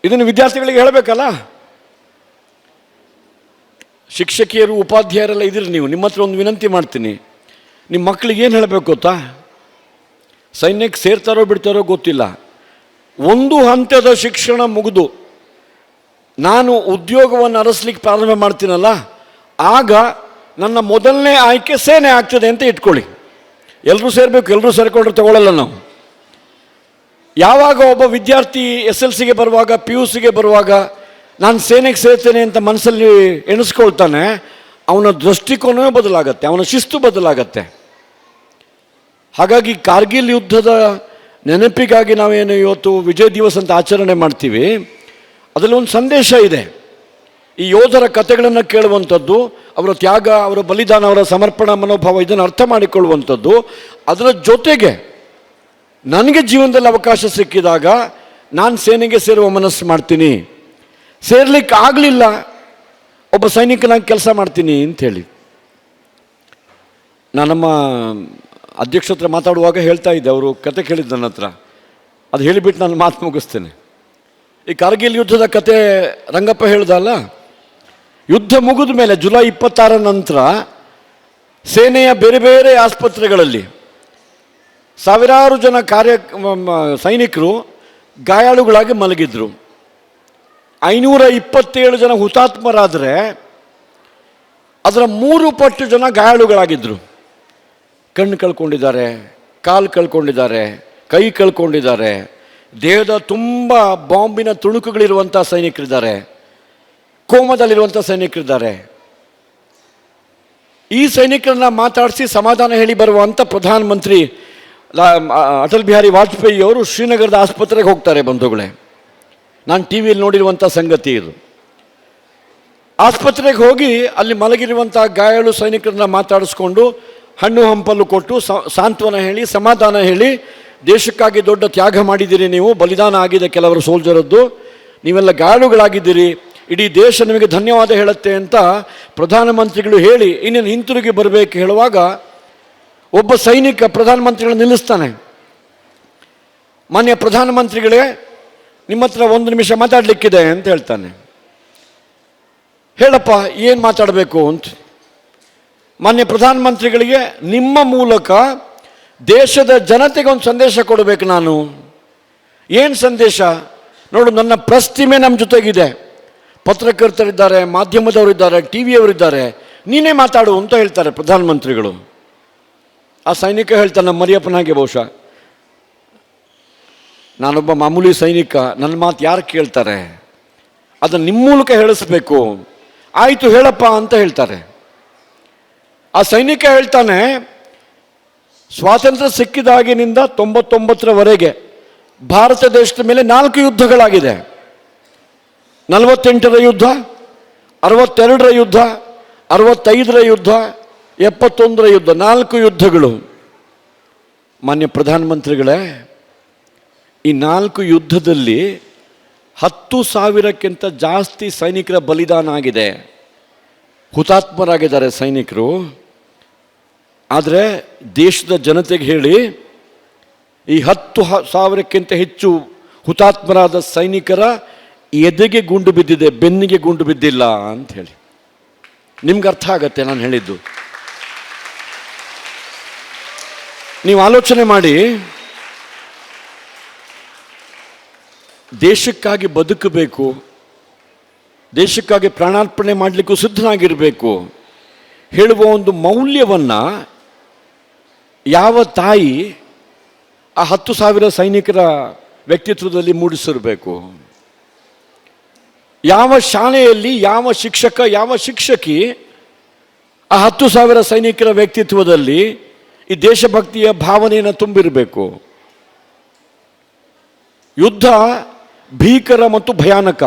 ಇದನ್ನು ವಿದ್ಯಾರ್ಥಿಗಳಿಗೆ ಹೇಳಬೇಕಲ್ಲ? ಶಿಕ್ಷಕಿಯರು, ಉಪಾಧ್ಯಾಯರೆಲ್ಲ ಇದ್ದೀರಿ ನೀವು. ನಿಮ್ಮ ಹತ್ರ ಒಂದು ವಿನಂತಿ ಮಾಡ್ತೀನಿ. ನಿಮ್ಮ ಮಕ್ಕಳಿಗೆ ಏನು ಹೇಳಬೇಕು ಗೊತ್ತಾ? ಸೈನ್ಯಕ್ಕೆ ಸೇರ್ತಾರೋ ಬಿಡ್ತಾರೋ ಗೊತ್ತಿಲ್ಲ. ಒಂದು ಹಂತದ ಶಿಕ್ಷಣ ಮುಗಿದು ನಾನು ಉದ್ಯೋಗವನ್ನು ಅರಸ್ಲಿಕ್ಕೆ ಪ್ರಾರಂಭ ಮಾಡ್ತೀನಲ್ಲ, ಆಗ ನನ್ನ ಮೊದಲನೇ ಆಯ್ಕೆ ಸೇನೆ ಆಗ್ತದೆ ಅಂತ ಇಟ್ಕೊಳ್ಳಿ. ಎಲ್ಲರೂ ಸೇರಬೇಕು ಎಲ್ಲರೂ ಸೇರಿಕೊಂಡ್ರೆ ತಗೊಳ್ಳಲ್ಲ ನಾವು. ಯಾವಾಗ ಒಬ್ಬ ವಿದ್ಯಾರ್ಥಿ ಎಸ್ ಎಲ್ ಸಿಗೆ ಬರುವಾಗ, ಪಿ ಯು ಸಿಗೆ ಬರುವಾಗ ನಾನು ಸೇನೆಗೆ ಸೇರ್ತೇನೆ ಅಂತ ಮನಸ್ಸಲ್ಲಿ ಎಣಿಸ್ಕೊಳ್ತಾನೆ, ಅವನ ದೃಷ್ಟಿಕೋನವೇ ಬದಲಾಗತ್ತೆ, ಅವನ ಶಿಸ್ತು ಬದಲಾಗತ್ತೆ. ಹಾಗಾಗಿ ಕಾರ್ಗಿಲ್ ಯುದ್ಧದ ನೆನಪಿಗಾಗಿ ನಾವೇನು ಇವತ್ತು ವಿಜಯ್ ದಿವಸ್ ಅಂತ ಆಚರಣೆ ಮಾಡ್ತೀವಿ, ಅದರಲ್ಲಿ ಒಂದು ಸಂದೇಶ ಇದೆ. ಈ ಯೋಧರ ಕಥೆಗಳನ್ನು ಕೇಳುವಂಥದ್ದು, ಅವರ ತ್ಯಾಗ, ಅವರ ಬಲಿದಾನ, ಅವರ ಸಮರ್ಪಣಾ ಮನೋಭಾವ ಇದನ್ನು ಅರ್ಥ ಮಾಡಿಕೊಳ್ಳುವಂಥದ್ದು, ಅದರ ಜೊತೆಗೆ ನನಗೆ ಜೀವನದಲ್ಲಿ ಅವಕಾಶ ಸಿಕ್ಕಿದಾಗ ನಾನು ಸೇನೆಗೆ ಸೇರುವ ಮನಸ್ಸು ಮಾಡ್ತೀನಿ. ಸೇರ್ಲಿಕ್ಕೆ ಆಗಲಿಲ್ಲ ಒಬ್ಬ ಸೈನಿಕನಾಗಿ ಕೆಲಸ ಮಾಡ್ತೀನಿ ಅಂಥೇಳಿ ನಾನು ನಮ್ಮ ಅಧ್ಯಕ್ಷ ಹತ್ರ ಮಾತಾಡುವಾಗ ಹೇಳ್ತಾ ಇದ್ದೆ, ಅವರು ಕತೆ ಕೇಳಿದ್ದು ನನ್ನ ಹತ್ರ. ಅದು ಹೇಳಿಬಿಟ್ಟು ನಾನು ಮಾತು ಮುಗಿಸ್ತೇನೆ. ಈ ಕಾರ್ಗಿಲ್ ಯುದ್ಧದ ಕತೆ ರಂಗಪ್ಪ ಹೇಳ್ದಲ್ಲ ಯುದ್ಧ ಮುಗಿದ ಮೇಲೆ ಜುಲೈ ಇಪ್ಪತ್ತಾರ ನಂತರ ಸೇನೆಯ ಬೇರೆ ಬೇರೆ ಆಸ್ಪತ್ರೆಗಳಲ್ಲಿ ಸಾವಿರಾರು ಜನ ಕಾರ್ಯ ಸೈನಿಕರು ಗಾಯಾಳುಗಳಾಗಿ ಮಲಗಿದ್ರು. ಐನೂರ ಇಪ್ಪತ್ತೇಳು ಜನ ಹುತಾತ್ಮರಾದರೆ ಅದರ ಮೂರು ಪಟ್ಟು ಜನ ಗಾಯಾಳುಗಳಾಗಿದ್ದರು ಕಣ್ಣು ಕಳ್ಕೊಂಡಿದ್ದಾರೆ, ಕಾಲು ಕಳ್ಕೊಂಡಿದ್ದಾರೆ, ಕೈ ಕಳ್ಕೊಂಡಿದ್ದಾರೆ. ದೇಹದ ತುಂಬ ಬಾಂಬಿನ ತುಣುಕುಗಳಿರುವಂಥ ಸೈನಿಕರಿದ್ದಾರೆ. ಕೋಮದಲ್ಲಿರುವಂಥ ಸೈನಿಕರಿದ್ದಾರೆ. ಈ ಸೈನಿಕರನ್ನ ಮಾತಾಡಿಸಿ ಸಮಾಧಾನ ಹೇಳಿ ಬರುವಂಥ ಪ್ರಧಾನಮಂತ್ರಿ ಅಟಲ್ ಬಿಹಾರಿ ವಾಜಪೇಯಿ ಅವರು ಶ್ರೀನಗರದ ಆಸ್ಪತ್ರೆಗೆ ಹೋಗ್ತಾರೆ ಬಂಧುಗಳೇ. ನಾನು ಟಿ ವಿಯಲ್ಲಿ ನೋಡಿರುವಂಥ ಸಂಗತಿ ಇದು. ಆಸ್ಪತ್ರೆಗೆ ಹೋಗಿ ಅಲ್ಲಿ ಮಲಗಿರುವಂಥ ಗಾಯಾಳು ಸೈನಿಕರನ್ನ ಮಾತಾಡಿಸ್ಕೊಂಡು ಹಣ್ಣು ಹಂಪಲು ಕೊಟ್ಟು ಸಾಂತ್ವನ ಹೇಳಿ, ಸಮಾಧಾನ ಹೇಳಿ, ದೇಶಕ್ಕಾಗಿ ದೊಡ್ಡ ತ್ಯಾಗ ಮಾಡಿದ್ದೀರಿ ನೀವು, ಬಲಿದಾನ ಆಗಿದೆ ಕೆಲವರು ಸೋಲ್ಜರದ್ದು, ನೀವೆಲ್ಲ ಗಾಯಾಳುಗಳಾಗಿದ್ದೀರಿ, ಇಡೀ ದೇಶ ನಿಮಗೆ ಧನ್ಯವಾದ ಹೇಳುತ್ತೆ ಅಂತ ಪ್ರಧಾನಮಂತ್ರಿಗಳು ಹೇಳಿ, ಇನ್ನೇನು ಹಿಂತಿರುಗಿ ಬರಬೇಕು ಹೇಳುವಾಗ ಒಬ್ಬ ಸೈನಿಕ ಪ್ರಧಾನಮಂತ್ರಿಗಳನ್ನ ನಿಲ್ಲಿಸ್ತಾನೆ. ಮಾನ್ಯ ಪ್ರಧಾನಮಂತ್ರಿಗಳೇ ನಿಮ್ಮ ಹತ್ರ ಒಂದು ನಿಮಿಷ ಮಾತಾಡಲಿಕ್ಕಿದೆ ಅಂತ ಹೇಳ್ತಾನೆ. ಹೇಳಪ್ಪ, ಏನು ಮಾತಾಡಬೇಕು ಅಂತ. ಮಾನ್ಯ ಪ್ರಧಾನಮಂತ್ರಿಗಳಿಗೆ ನಿಮ್ಮ ಮೂಲಕ ದೇಶದ ಜನತೆಗೆ ಒಂದು ಸಂದೇಶ ಕೊಡಬೇಕು ನಾನು. ಏನು ಸಂದೇಶ? ನೋಡು, ನನ್ನ ಪ್ರಸ್ತಿಮೆ ನಮ್ಮ ಜೊತೆಗಿದೆ. ಪತ್ರಕರ್ತರಿದ್ದಾರೆ, ಮಾಧ್ಯಮದವರಿದ್ದಾರೆ ಟಿ ವಿಯವರಿದ್ದಾರೆ ನೀನೇ ಮಾತಾಡು ಅಂತ ಹೇಳ್ತಾರೆ ಪ್ರಧಾನಮಂತ್ರಿಗಳು. ಆ ಸೈನಿಕ ಹೇಳ್ತಾನೆ ಮರಿಯಪ್ಪನಾಗೆ ಬಹುಶಃ. ನಾನೊಬ್ಬ ಮಾಮೂಲಿ ಸೈನಿಕ, ನನ್ನ ಮಾತು ಯಾರು ಕೇಳ್ತಾರೆ? ಅದನ್ನು ನಿಮ್ಮ ಮೂಲಕ ಹೇಳಿಸ್ಬೇಕು. ಆಯಿತು ಹೇಳಪ್ಪ ಅಂತ ಹೇಳ್ತಾರೆ. ಆ ಸೈನಿಕ ಹೇಳ್ತಾನೆ, ಸ್ವಾತಂತ್ರ್ಯ ಸಿಕ್ಕಿದಾಗಿನಿಂದ ತೊಂಬತ್ತೊಂಬತ್ತರವರೆಗೆ ಭಾರತ ದೇಶದ ಮೇಲೆ ನಾಲ್ಕು ಯುದ್ಧಗಳಾಗಿದೆ. ನಲವತ್ತೆಂಟರ ಯುದ್ಧ, ಅರವತ್ತೆರಡರ ಯುದ್ಧ, ಅರವತ್ತೈದರ ಯುದ್ಧ, ಎಪ್ಪತ್ತೊಂದರ ಯುದ್ಧ, ನಾಲ್ಕು ಯುದ್ಧಗಳು. ಮಾನ್ಯ ಪ್ರಧಾನಮಂತ್ರಿಗಳೇ ಈ ನಾಲ್ಕು ಯುದ್ಧದಲ್ಲಿ ಹತ್ತು ಸಾವಿರಕ್ಕಿಂತ ಜಾಸ್ತಿ ಸೈನಿಕರ ಬಲಿದಾನ ಆಗಿದೆ. ಹುತಾತ್ಮರಾಗಿದ್ದಾರೆ ಸೈನಿಕರು. ಆದರೆ ದೇಶದ ಜನತೆಗೆ ಹೇಳಿ, ಈ ಹತ್ತು ಸಾವಿರಕ್ಕಿಂತ ಹೆಚ್ಚು ಹುತಾತ್ಮರಾದ ಸೈನಿಕರ ಎದೆಗೆ ಗುಂಡು ಬಿದ್ದಿದೆ, ಬೆನ್ನಿಗೆ ಗುಂಡು ಬಿದ್ದಿಲ್ಲ ಅಂತ ಹೇಳಿ. ನಿಮ್ಗೆ ಅರ್ಥ ಆಗತ್ತೆ ನಾನು ಹೇಳಿದ್ದು. ನೀವು ಆಲೋಚನೆ ಮಾಡಿ ದೇಶಕ್ಕಾಗಿ ಬದುಕಬೇಕು, ದೇಶಕ್ಕಾಗಿ ಪ್ರಾಣಾರ್ಪಣೆ ಮಾಡಲಿಕ್ಕೂ ಸಿದ್ಧನಾಗಿರಬೇಕು. ಹೇಳುವ ಒಂದು ಮೌಲ್ಯವನ್ನು ಯಾವ ತಾಯಿ ಆ ಹತ್ತು ಸಾವಿರ ಸೈನಿಕರ ವ್ಯಕ್ತಿತ್ವದಲ್ಲಿ ಮೂಡಿಸಿರಬೇಕು. ಯಾವ ಶಾಲೆಯಲ್ಲಿ ಯಾವ ಶಿಕ್ಷಕ, ಯಾವ ಶಿಕ್ಷಕಿ ಆ ಹತ್ತು ಸಾವಿರ ಸೈನಿಕರ ವ್ಯಕ್ತಿತ್ವದಲ್ಲಿ ಈ ದೇಶಭಕ್ತಿಯ ಭಾವನೆಯನ್ನು ತುಂಬಿರಬೇಕು. ಯುದ್ಧ ಭೀಕರ ಮತ್ತು ಭಯಾನಕ.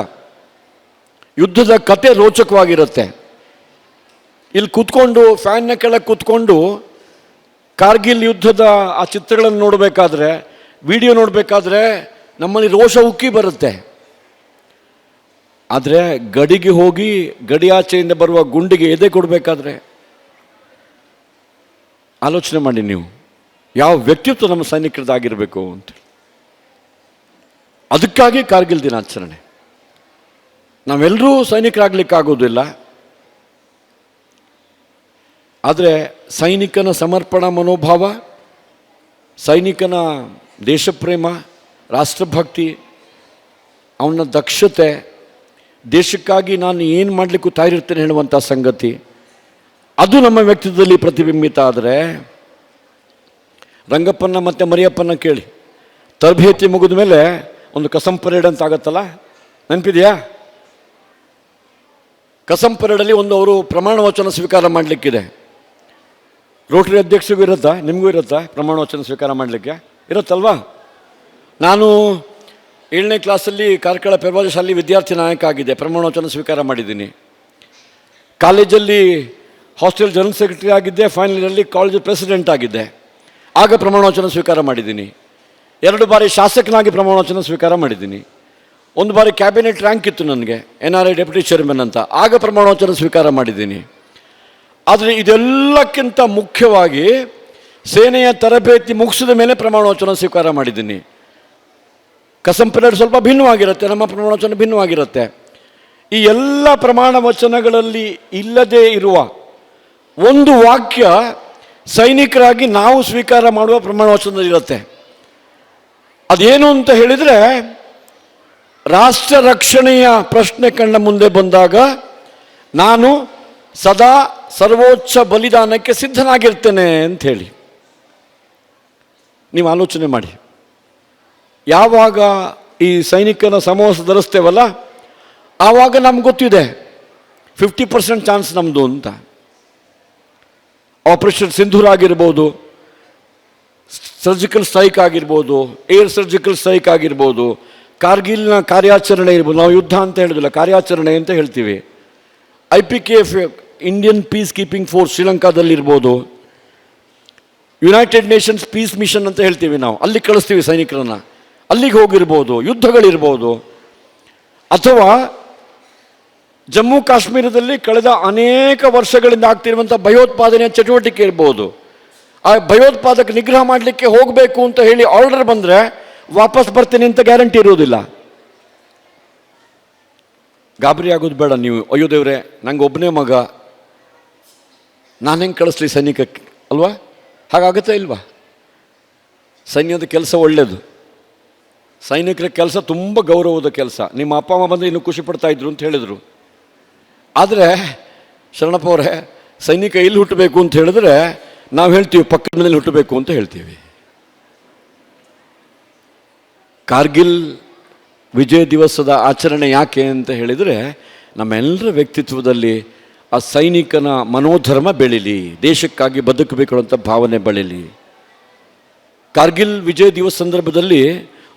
ಯುದ್ಧದ ಕತೆ ರೋಚಕವಾಗಿರುತ್ತೆ. ಇಲ್ಲಿ ಕೂತ್ಕೊಂಡು ಫ್ಯಾನ್ನ ಕೆಳಗೆ ಕೂತ್ಕೊಂಡು, ಕಾರ್ಗಿಲ್ ಯುದ್ಧದ ಆ ಚಿತ್ರಗಳನ್ನು ನೋಡಬೇಕಾದ್ರೆ ವಿಡಿಯೋ ನೋಡಬೇಕಾದ್ರೆ ನಮ್ಮಲ್ಲಿ ರೋಷ ಉಕ್ಕಿ ಬರುತ್ತೆ. ಆದರೆ ಗಡಿಗೆ ಹೋಗಿ ಗಡಿಯಾಚೆಯಿಂದ ಬರುವ ಗುಂಡಿಗೆ ಎದೆ ಕೊಡಬೇಕಾದ್ರೆ, ಆಲೋಚನೆ ಮಾಡಿ ನೀವು. ಯಾವ ವ್ಯಕ್ತಿತ್ವ ನಮ್ಮ ಸೈನಿಕರದಾಗಿರಬೇಕು ಅಂತ. ಅದಕ್ಕಾಗಿ ಕಾರ್ಗಿಲ್ ದಿನಾಚರಣೆ. ನಾವೆಲ್ಲರೂ ಸೈನಿಕರಾಗಲಿಕ್ಕಾಗೋದಿಲ್ಲ. ಆದರೆ ಸೈನಿಕನ ಸಮರ್ಪಣಾ ಮನೋಭಾವ, ಸೈನಿಕನ ದೇಶಪ್ರೇಮ, ರಾಷ್ಟ್ರಭಕ್ತಿ, ಅವನ ದಕ್ಷತೆ, ದೇಶಕ್ಕಾಗಿ ನಾನು ಏನು ಮಾಡಲಿಕ್ಕೂ ತಯಾರಿರ್ತೇನೆ ಹೇಳುವಂಥ ಸಂಗತಿ, ಅದು ನಮ್ಮ ವ್ಯಕ್ತಿತ್ವದಲ್ಲಿ ಪ್ರತಿಬಿಂಬಿತ ಆದರೆ ರಂಗಪ್ಪನ ಮತ್ತು ಮರಿಯಪ್ಪನ ಕೇಳಿ. ತರಬೇತಿ ಮುಗಿದ ಮೇಲೆ ಒಂದು ಕಸಂ ಪರೇಡ್ ಅಂತ ಆಗತ್ತಲ್ಲ? ನೆನಪಿದೆಯಾ? ಕಸಂ ಪರೇಡಲ್ಲಿ ಒಂದು ಅವರು ಪ್ರಮಾಣ ವಚನ ಸ್ವೀಕಾರ ಮಾಡಲಿಕ್ಕಿದೆ. ರೋಟರಿ ಅಧ್ಯಕ್ಷರಿಗೂ ಇರುತ್ತಾ? ನಿಮಗೂ ಇರುತ್ತಾ ಪ್ರಮಾಣ ವಚನ ಸ್ವೀಕಾರ ಮಾಡಲಿಕ್ಕೆ? ಇರುತ್ತಲ್ವಾ? ನಾನು ಏಳನೇ ಕ್ಲಾಸಲ್ಲಿ ಕಾರ್ಕಳ ಪೆರ್ವಾಜ ಶಾಲೆ ವಿದ್ಯಾರ್ಥಿ ನಾಯಕ ಆಗಿದೆ ಪ್ರಮಾಣ ವಚನ ಸ್ವೀಕಾರ ಮಾಡಿದ್ದೀನಿ. ಕಾಲೇಜಲ್ಲಿ ಹಾಸ್ಟೆಲ್ ಜನರಲ್ ಸೆಕ್ರೆಟರಿ ಆಗಿದ್ದೆ. ಫೈನಲಲ್ಲಿ ಕಾಲೇಜ್ ಪ್ರೆಸಿಡೆಂಟ್ ಆಗಿದ್ದೆ. ಆಗ ಪ್ರಮಾಣ ವಚನ ಸ್ವೀಕಾರ ಮಾಡಿದ್ದೀನಿ. ಎರಡು ಬಾರಿ ಶಾಸಕನಾಗಿ ಪ್ರಮಾಣ ವಚನ ಸ್ವೀಕಾರ ಮಾಡಿದ್ದೀನಿ. ಒಂದು ಬಾರಿ ಕ್ಯಾಬಿನೆಟ್ ರ್ಯಾಂಕ್ ಇತ್ತು ನನಗೆ N R I deputy chairman ಅಂತ. ಆಗ ಪ್ರಮಾಣ ವಚನ ಸ್ವೀಕಾರ ಮಾಡಿದ್ದೀನಿ. ಆದರೆ ಇದೆಲ್ಲಕ್ಕಿಂತ ಮುಖ್ಯವಾಗಿ ಸೇನೆಯ ತರಬೇತಿ ಮುಗಿಸಿದ ಮೇಲೆ ಪ್ರಮಾಣ ವಚನ ಸ್ವೀಕಾರ ಮಾಡಿದ್ದೀನಿ. ಕಸಂ ಪಿರಿಯಡ್ ಸ್ವಲ್ಪ ಭಿನ್ನವಾಗಿರುತ್ತೆ, ನಮ್ಮ ಪ್ರಮಾಣ ವಚನ ಭಿನ್ನವಾಗಿರುತ್ತೆ. ಈ ಎಲ್ಲ ಪ್ರಮಾಣ ವಚನಗಳಲ್ಲಿ ಇಲ್ಲದೇ ಇರುವ ಒಂದು ವಾಕ್ಯ ಸೈನಿಕರಾಗಿ ನಾವು ಸ್ವೀಕಾರ ಮಾಡುವ ಪ್ರಮಾಣ ವಚನದಲ್ಲಿರುತ್ತೆ ಅದೇನು ಅಂತ ಹೇಳಿದರೆ, ರಾಷ್ಟ್ರ ರಕ್ಷಣೆಯ ಪ್ರಶ್ನೆ ಕಣ್ಣ ಮುಂದೆ ಬಂದಾಗ, ನಾನು ಸದಾ ಸರ್ವೋಚ್ಚ ಬಲಿದಾನಕ್ಕೆ ಸಿದ್ಧನಾಗಿರ್ತೇನೆ ಅಂತ ಹೇಳಿ. ನೀವು ಆಲೋಚನೆ ಮಾಡಿ. ಯಾವಾಗ ಈ ಸೈನಿಕನ ಸಮೋಸ ಧರಿಸ್ತೇವಲ್ಲ, ಆವಾಗ ನಮ್ಗೆ ಗೊತ್ತಿದೆ ಫಿಫ್ಟಿ ಪರ್ಸೆಂಟ್ ಚಾನ್ಸ್ ನಮ್ಮದು ಅಂತ. ಆಪರೇಷನ್ ಸಿಂಧೂರ್ ಆಗಿರ್ಬೋದು ಸರ್ಜಿಕಲ್ ಸ್ಟ್ರೈಕ್ ಆಗಿರ್ಬೋದು, ಏರ್ ಸರ್ಜಿಕಲ್ ಸ್ಟ್ರೈಕ್ ಆಗಿರ್ಬೋದು, ಕಾರ್ಗಿಲ್ನ ಕಾರ್ಯಾಚರಣೆ ಇರ್ಬೋದು, ನಾವು ಯುದ್ಧ ಅಂತ ಹೇಳೋದಿಲ್ಲ, ಕಾರ್ಯಾಚರಣೆ ಅಂತ ಹೇಳ್ತೀವಿ. I P K F Indian peace keeping force ಶ್ರೀಲಂಕಾದಲ್ಲಿರ್ಬೋದು United Nations peace mission ಅಂತ ಹೇಳ್ತೀವಿ ನಾವು, ಅಲ್ಲಿ ಕಳಿಸ್ತೀವಿ ಸೈನಿಕರನ್ನು. ಅಲ್ಲಿಗೆ ಹೋಗಿರ್ಬೋದು, ಯುದ್ಧಗಳಿರ್ಬೋದು. ಅಥವಾ ಜಮ್ಮು ಕಾಶ್ಮೀರದಲ್ಲಿ ಕಳೆದ ಅನೇಕ ವರ್ಷಗಳಿಂದ ಆಗ್ತಿರುವಂಥ ಭಯೋತ್ಪಾದನೆಯ ಚಟುವಟಿಕೆ ಇರ್ಬೋದು. ಆ ಭಯೋತ್ಪಾದಕ ನಿಗ್ರಹ ಮಾಡಲಿಕ್ಕೆ ಹೋಗಬೇಕು ಅಂತ ಹೇಳಿ ಆರ್ಡರ್ ಬಂದರೆ ವಾಪಸ್ ಬರ್ತೀನಿ ಅಂತ ಗ್ಯಾರಂಟಿ ಇರುವುದಿಲ್ಲ. ಗಾಬರಿ ಆಗೋದು ಬೇಡ ನೀವು. ಅಯ್ಯೋ ದೇವ್ರೆ, ನಂಗೆ ಒಬ್ಬನೇ ಮಗ. ನಾನು ಹೆಂಗೆ ಕಳಿಸ್ಲಿ ಸೈನಿಕಕ್ಕೆ? ಅಲ್ವಾ? ಹಾಗಾಗುತ್ತಾ ಇಲ್ವಾ? ಸೈನ್ಯದ ಕೆಲಸ ಒಳ್ಳೆಯದು ಸೈನಿಕರ ಕೆಲಸ ತುಂಬ ಗೌರವದ ಕೆಲಸ. ನಿಮ್ಮ ಅಪ್ಪ, ಅಮ್ಮ ಬಂದು ಇನ್ನೂ ಖುಷಿ ಪಡ್ತಾ ಇದ್ರು ಅಂತ ಹೇಳಿದರು. ಆದರೆ ಶರಣಪ್ಪ ಅವರೇ, ಸೈನಿಕ ಇಲ್ಲಿ ಹುಟ್ಟಬೇಕು ಅಂತ ಹೇಳಿದ್ರೆ ನಾವು ಹೇಳ್ತೀವಿ, ಪಕ್ಕದ ಮನೇಲಿ ಹುಟ್ಟಬೇಕು ಅಂತ ಹೇಳ್ತೀವಿ. ಕಾರ್ಗಿಲ್ ವಿಜಯ ದಿವಸದ ಆಚರಣೆ ಯಾಕೆ ಅಂತ ಹೇಳಿದರೆ, ನಮ್ಮೆಲ್ಲರ ವ್ಯಕ್ತಿತ್ವದಲ್ಲಿ ಆ ಸೈನಿಕನ ಮನೋಧರ್ಮ ಬೆಳೀಲಿ, ದೇಶಕ್ಕಾಗಿ ಬದುಕಬೇಕು ಅಂತ ಭಾವನೆ ಬೆಳೀಲಿ. ಕಾರ್ಗಿಲ್ ವಿಜಯ ದಿವಸ ಸಂದರ್ಭದಲ್ಲಿ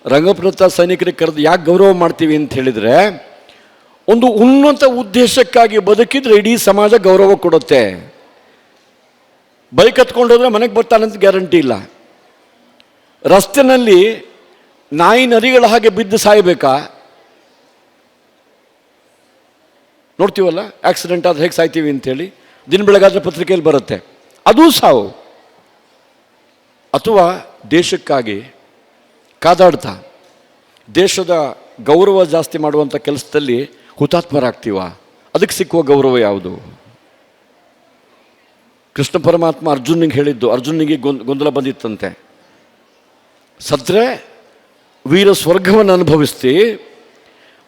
ರಂಗಪ್ರತಾ ಸೈನಿಕರಿಗೆ ಕರೆದು ಯಾಕೆ ಗೌರವ ಮಾಡ್ತೀವಿ ಅಂತ ಹೇಳಿದರೆ, ಒಂದು ಉನ್ನತ ಉದ್ದೇಶಕ್ಕಾಗಿ ಬದುಕಿದ್ರೆ ಇಡೀ ಸಮಾಜ ಗೌರವ ಕೊಡುತ್ತೆ. ಬೈಕ್ ಹತ್ಕೊಂಡು ಹೋದ್ರೆ ಮನೆಗೆ ಬರ್ತಾನಂತ ಗ್ಯಾರಂಟಿ ಇಲ್ಲ. ರಸ್ತೆನಲ್ಲಿ ನಾಯಿ ನರಿಗಳ ಹಾಗೆ ಬಿದ್ದು ಸಾಯಬೇಕಾ? ನೋಡ್ತೀವಲ್ಲ? ಆಕ್ಸಿಡೆಂಟ್ ಆದರೆ ಹೇಗೆ ಸಾಯ್ತೀವಿ ಅಂತೇಳಿ ದಿನ ಬೆಳಗಾದ್ರೆ ಪತ್ರಿಕೆಯಲ್ಲಿ ಬರುತ್ತೆ. ಅದೂ ಸಾವು. ಅಥವಾ ದೇಶಕ್ಕಾಗಿ ಕಾದಾಡ್ತಾ. ದೇಶದ ಗೌರವ ಜಾಸ್ತಿ ಮಾಡುವಂಥ ಕೆಲಸದಲ್ಲಿ ಹುತಾತ್ಮರಾಗ್ತೀವ? ಅದಕ್ಕೆ ಸಿಕ್ಕುವ ಗೌರವ ಯಾವುದು? ಕೃಷ್ಣ ಪರಮಾತ್ಮ ಅರ್ಜುನಿಗೆ ಹೇಳಿದ್ದು ಅರ್ಜುನಿಗೆ ಗೊಂದ್- ಗೊಂದಲ ಬಂದಿತ್ತಂತೆ. ಸತ್ರೆ ವೀರ ಸ್ವರ್ಗವನ್ನು ಅನುಭವಿಸ್ತಿ,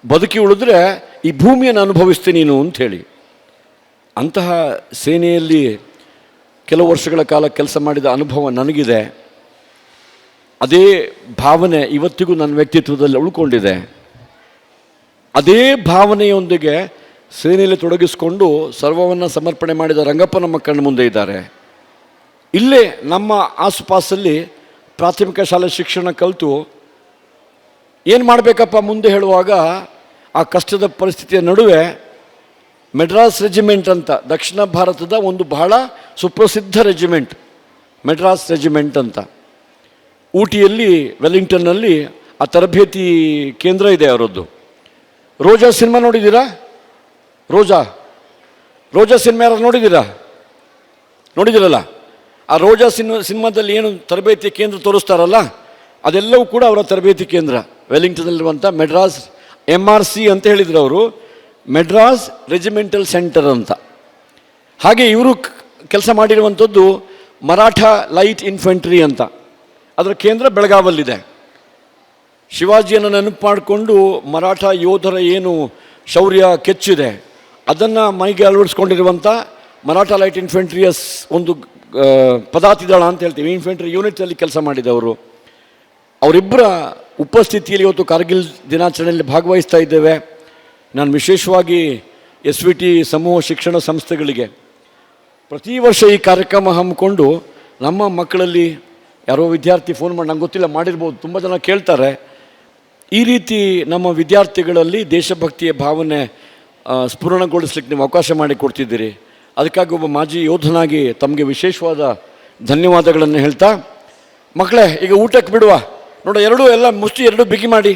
ಬದುಕಿ ಉಳಿದ್ರೆ ಈ ಭೂಮಿಯನ್ನು ಅನುಭವಿಸ್ತಿ ನೀನು ಅಂತ ಹೇಳಿ ಅಂತಹ ಸೇನೆಯಲ್ಲಿ ಕೆಲವು ವರ್ಷಗಳ ಕಾಲ ಕೆಲಸ ಮಾಡಿದ ಅನುಭವ ನನಗಿದೆ. ಅದೇ ಭಾವನೆ ಇವತ್ತಿಗೂ ನನ್ನ ವ್ಯಕ್ತಿತ್ವದಲ್ಲಿ ಉಳ್ಕೊಂಡಿದೆ. ಅದೇ ಭಾವನೆಯೊಂದಿಗೆ ಸೇನೆಯಲ್ಲಿ ತೊಡಗಿಸಿಕೊಂಡು ಸರ್ವವನ್ನು ಸಮರ್ಪಣೆ ಮಾಡಿದ ರಂಗಪ್ಪ ನಮ್ಮ ಮುಂದೆ ಇದ್ದಾರೆ. ಇಲ್ಲೇ ನಮ್ಮ ಆಸುಪಾಸಲ್ಲಿ ಪ್ರಾಥಮಿಕ ಶಾಲೆ ಶಿಕ್ಷಣ ಕಲಿತು ಏನು ಮಾಡಬೇಕಪ್ಪ ಮುಂದೆ ಹೇಳುವಾಗ ಆ ಕಷ್ಟದ ಪರಿಸ್ಥಿತಿಯ ನಡುವೆ ಮೆಡ್ರಾಸ್ ರೆಜಿಮೆಂಟ್ ಅಂತ ದಕ್ಷಿಣ ಭಾರತದ ಒಂದು ಬಹಳ ಸುಪ್ರಸಿದ್ಧ ರೆಜಿಮೆಂಟ್ ಮೆಡ್ರಾಸ್ ರೆಜಿಮೆಂಟ್ ಅಂತ. ಊಟಿಯಲ್ಲಿ, ವೆಲ್ಲಿಂಗ್ಟನ್ನಲ್ಲಿ ಆ ತರಬೇತಿ ಕೇಂದ್ರ ಇದೆ ಅವರದ್ದು. ರೋಜಾ ಸಿನಿಮಾ ನೋಡಿದ್ದೀರಾ? ರೋಜಾ ರೋಜಾ ಸಿನಿಮಾ ಯಾರು ನೋಡಿದ್ದೀರಾ? ನೋಡಿದಿರಲ್ಲ ಆ ರೋಜಾ ಸಿನಿಮಾ, ಸಿನಿಮಾದಲ್ಲಿ ಏನು ತರಬೇತಿ ಕೇಂದ್ರ ತೋರಿಸ್ತಾರಲ್ಲ, ಅದೆಲ್ಲವೂ ಕೂಡ ಅವರ ತರಬೇತಿ ಕೇಂದ್ರ. ವೆಲ್ಲಿಂಗ್ಟನ್ನಲ್ಲಿರುವಂಥ ಮೆಡ್ರಾಸ್ ಎಂ ಆರ್ ಸಿ ಅಂತ ಹೇಳಿದರು ಅವರು. ಮೆಡ್ರಾಸ್ ರೆಜಿಮೆಂಟಲ್ ಸೆಂಟರ್ ಅಂತ. ಹಾಗೆ ಇವರು ಕೆಲಸ ಮಾಡಿರುವಂಥದ್ದು ಮರಾಠ ಲೈಟ್ ಇನ್ಫೆಂಟ್ರಿ ಅಂತ. ಅದರ ಕೇಂದ್ರ ಬೆಳಗಾವಲ್ಲಿದೆ ಶಿವಾಜಿಯನ್ನು ನೆನಪು ಮಾಡಿಕೊಂಡು ಮರಾಠ ಯೋಧರ ಏನು ಶೌರ್ಯ ಕೆಚ್ಚಿದೆ. ಅದನ್ನು ಮೈಗೆ ಅಳವಡಿಸ್ಕೊಂಡಿರುವಂಥ ಮರಾಠ ಲೈಟ್ ಇನ್ಫೆಂಟ್ರಿಯಸ್ ಒಂದು ಪದಾತಿದಳ ಅಂತ ಹೇಳ್ತೀವಿ. ಇನ್ಫೆಂಟ್ರಿ ಯೂನಿಟಲ್ಲಿ ಕೆಲಸ ಮಾಡಿದವರು. ಅವರಿಬ್ಬರ ಉಪಸ್ಥಿತಿಯಲ್ಲಿ ಇವತ್ತು ಕಾರ್ಗಿಲ್ ದಿನಾಚರಣೆಯಲ್ಲಿ ಭಾಗವಹಿಸ್ತಾ ಇದ್ದೇವೆ. ನಾನು ವಿಶೇಷವಾಗಿ ಎಸ್ ವಿ ಟಿ ಸಮೂಹ ಶಿಕ್ಷಣ ಸಂಸ್ಥೆಗಳಿಗೆ. ಪ್ರತಿ ವರ್ಷ ಈ ಕಾರ್ಯಕ್ರಮ ಹಮ್ಮಿಕೊಂಡು ನಮ್ಮ ಮಕ್ಕಳಲ್ಲಿ ಯಾರೋ ವಿದ್ಯಾರ್ಥಿ ಫೋನ್ ಮಾಡಿ, ನಂಗೆ ಗೊತ್ತಿಲ್ಲ, ಮಾಡಿರ್ಬೋದು, ತುಂಬ ಜನ ಕೇಳ್ತಾರೆ. ಈ ರೀತಿ ನಮ್ಮ ವಿದ್ಯಾರ್ಥಿಗಳಲ್ಲಿ ದೇಶಭಕ್ತಿಯ ಭಾವನೆ ಸ್ಫುರಣಗೊಳಿಸ್ಲಿಕ್ಕೆ ನೀವು ಅವಕಾಶ ಮಾಡಿ ಕೊಡ್ತಿದ್ದೀರಿ. ಅದಕ್ಕಾಗಿ ಒಬ್ಬ ಮಾಜಿ ಯೋಧನಾಗಿ ತಮಗೆ ವಿಶೇಷವಾದ ಧನ್ಯವಾದಗಳನ್ನು ಹೇಳ್ತಾ ಮಕ್ಕಳೇ ಈಗ ಊಟಕ್ಕೆ ಬಿಡುವ. ನೋಡ, ಎರಡೂ ಎಲ್ಲ ಮುಷ್ಟಿ, ಎರಡು ಬಿಗಿ ಮಾಡಿ.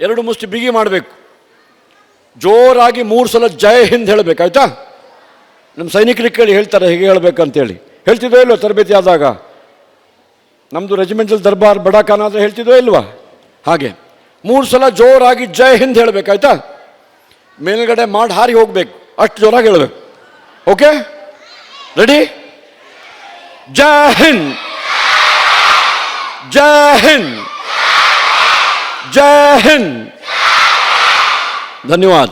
ಎರಡು ಮುಷ್ಟಿ ಬಿಗಿ ಮಾಡಬೇಕು. ಜೋರಾಗಿ ಮೂರು ಸಲ ಜಯ ಹಿಂದ್ ಹೇಳಬೇಕು, ಆಯ್ತಾ? ನಮ್ಮ ಸೈನಿಕರಿಗೆ ಕೇಳಿ ಹೇಳ್ತಾರೆ, ಹೇಗೆ ಹೇಳ್ಬೇಕಂತೇಳಿ. ಹೇಳ್ತಿದ್ದೋ ಇಲ್ವೋ ತರಬೇತಿ ಆದಾಗ? ನಮ್ಮದು ರೆಜಿಮೆಂಟಲ್ ದರ್ಬಾರ್ ಬಡಾಖಾನ ಆದರೆ ಹೇಳ್ತಿದ್ದೋ ಇಲ್ವಾ? ಹಾಗೆ. ಮೂರು ಸಲ ಜೋರಾಗಿ ಜಯ ಹಿಂದ್ ಹೇಳಬೇಕಾಯ್ತಾ ಮೇಲ್ಗಡೆ ಮಾಡಿ ಹಾರಿ ಹೋಗ್ಬೇಕು. ಅಷ್ಟು ಜೋರಾಗಿ ಹೇಳಬೇಕು. ಓಕೆ ರೆಡಿ ಜೈ ಹಿಂದ್. ಜೈ ಹಿಂದ್. ಜೈ ಹಿಂದ್. ಧನ್ಯವಾದ.